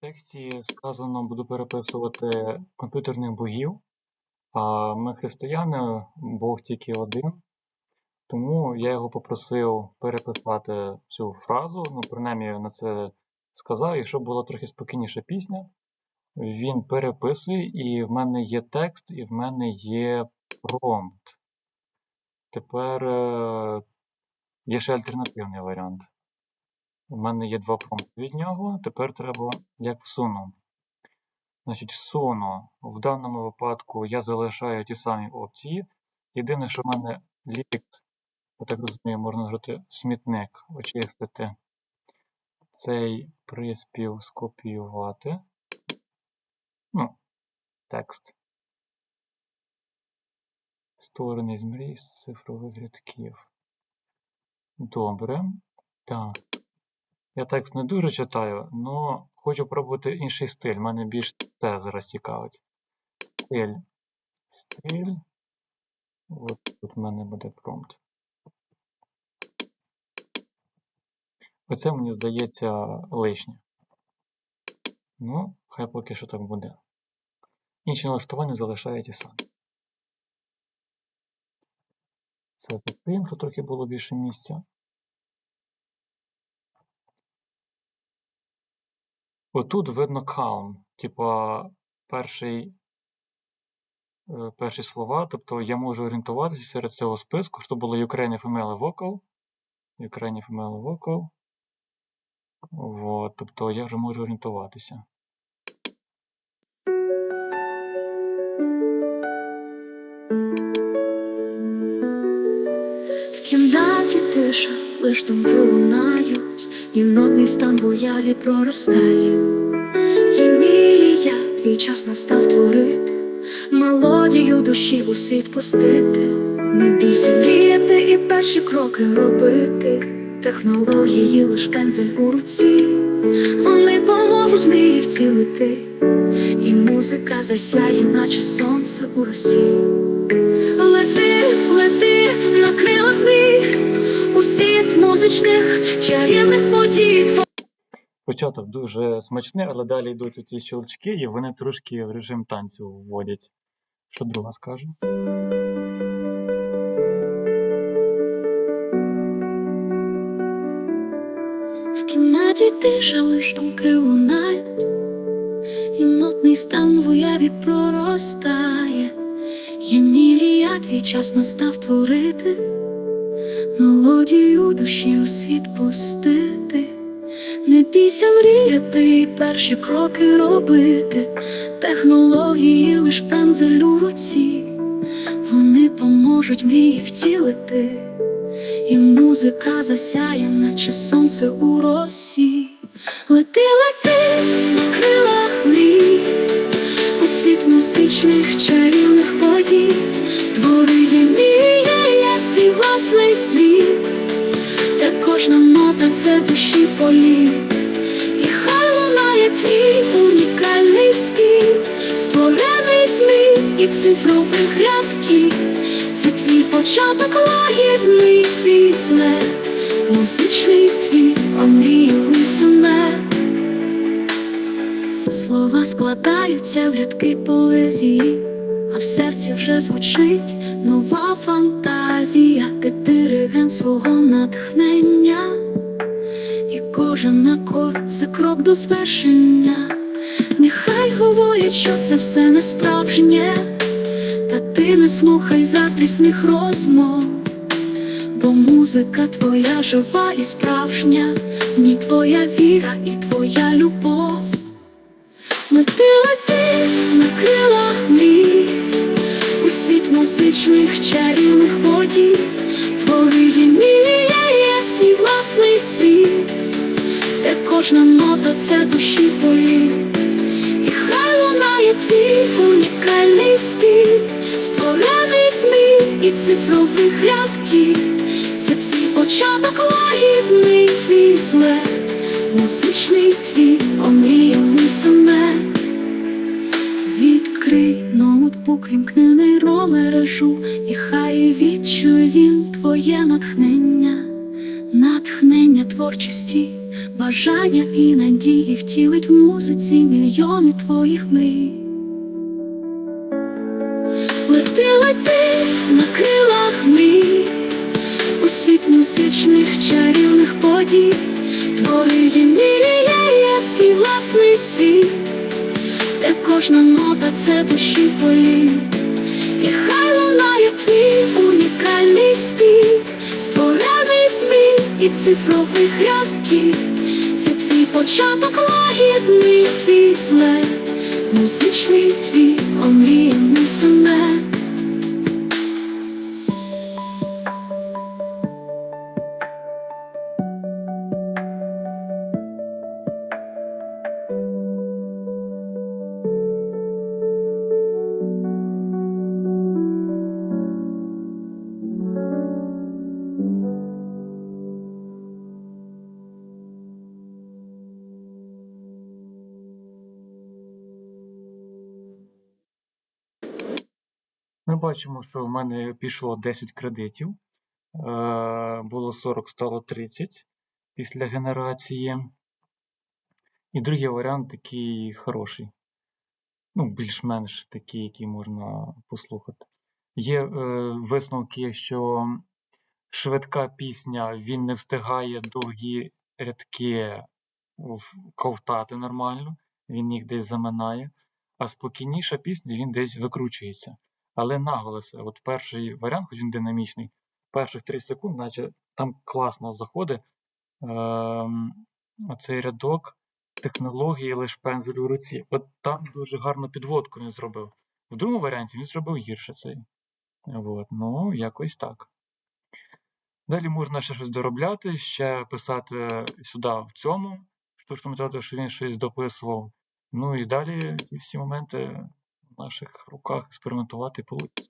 тексті сказано, буду переписувати комп'ютерних богів, а ми християни, Бог тільки один. Тому я його попросив переписати цю фразу, ну, принаймні на це сказав, і щоб була трохи спокійніша пісня. Він переписує, і в мене є текст, і в мене є промпт. Тепер е, є ще альтернативний варіант. У мене є два промпти від нього. Тепер треба як всуну. Значить, всуну. В даному випадку я залишаю ті самі опції. Єдине, що в мене лікт, я так розумію, можна зробити смітник, очистити. Цей приспів скопіювати. Ну, текст. Створений з мрій з цифрових рядків. Добре. Так. Я текст не дуже читаю, але хочу пробувати інший стиль. Мене більш це зараз цікавить. Стиль. Стиль. От тут в мене буде промпт. Оце мені здається лишнє. Ну, хай поки що так буде. Інші налаштування залишаю ті самі. Це закриємо, щоб трохи було більше місця. Отут видно calm, типа перший, е, перші слова, тобто я можу орієнтуватися серед цього списку, що було Ukraine Female Vocal, Ukraine Female Vocal. Вот, тобто я вже можу орієнтуватися. В кімнаті тиша, лиш думки лунають, і нотний стан в уяві проростає. Ємілія, твій час настав творити, мелодію душі у світ пустити, не бійся мріяти і перші кроки робити. Технології лиш пензель у руці, вони поможуть мрії втілити, і музика засяє, наче сонце у росі. Світ музичних чарівних подій. Початок дуже смачний, але далі йдуть ті щелчки, і вони трошки в режим танцю вводять. Що друга скаже? В кімнаті тиша лиш думки лунають, і нотний стан в уяві проростає. Ємілія, твій час настав творити, мелодію душі у світ пустити. Не бійся мріяти перші кроки робити, технології лиш пензель у руці, вони поможуть мрії втілити, і музика засяє, наче сонце у росі. Лети, лети на крилах мрій, у світ музичних чарівних подій, твори Ємілія, є свій власний світ кожна нота це душі політ, і хай лунає твій унікальний спів, створений змін і цифрових рядків. Це твій початок лагідний злет, музичний твій омріяний сонет. Слова складаються в рядки поезії, а в серці вже звучить нова фантазія, ти диригент свого натхнення, і кожен акорд це крок до звершення. Нехай говорять, що це все не справжнє, та ти не слухай заздрісних розмов, бо музика твоя жива і справжня, в ній твоя віра і твоя любов. Світ чарівних подій, твори Ємілія свій власний світ, де кожна нота це душі політ, і хай лунає твій унікальний спів, створений змін і цифрових рядків, це твій початок лагідний твій злет, музичний твій омріяний ноутбук, вімкни нейромережу, і хай відчує він твоє натхнення, натхнення творчості, бажання і надії втілить в музиці мільйони твоїх мрій. Лети, лети на крилах мрій, у світ музичних чарівних подій, твої мрії є свій власний світ, де кожна нота це душі полі, І хай лунає твій унікальний спів, створений сміх і цифрових рядків. Це твій початок лагідний, твій злет, музичний твій Ми бачимо, що в мене пішло 10 кредитів. Е, Було 40, стало 30 після генерації. І другий варіант такий хороший. Ну, більш-менш такий, який можна послухати. Є е, висновки, що швидка пісня, він не встигає довгі рядки ковтати нормально, він їх десь заминає, а спокійніша пісня він десь викручується. Але наголоси, от перший варіант, хоч він динамічний, перших 3 секунд, наче там класно заходить ем, оцей рядок технології лиш пензель у руці. От там дуже гарну підводку він зробив. В другому варіанті він зробив гірше цей. От, ну, якось так. Далі можна ще щось доробляти, ще писати сюди в цьому штучному інтелекту, що він щось дописував. Ну і далі ці всі моменти наших руках експериментувати вийде.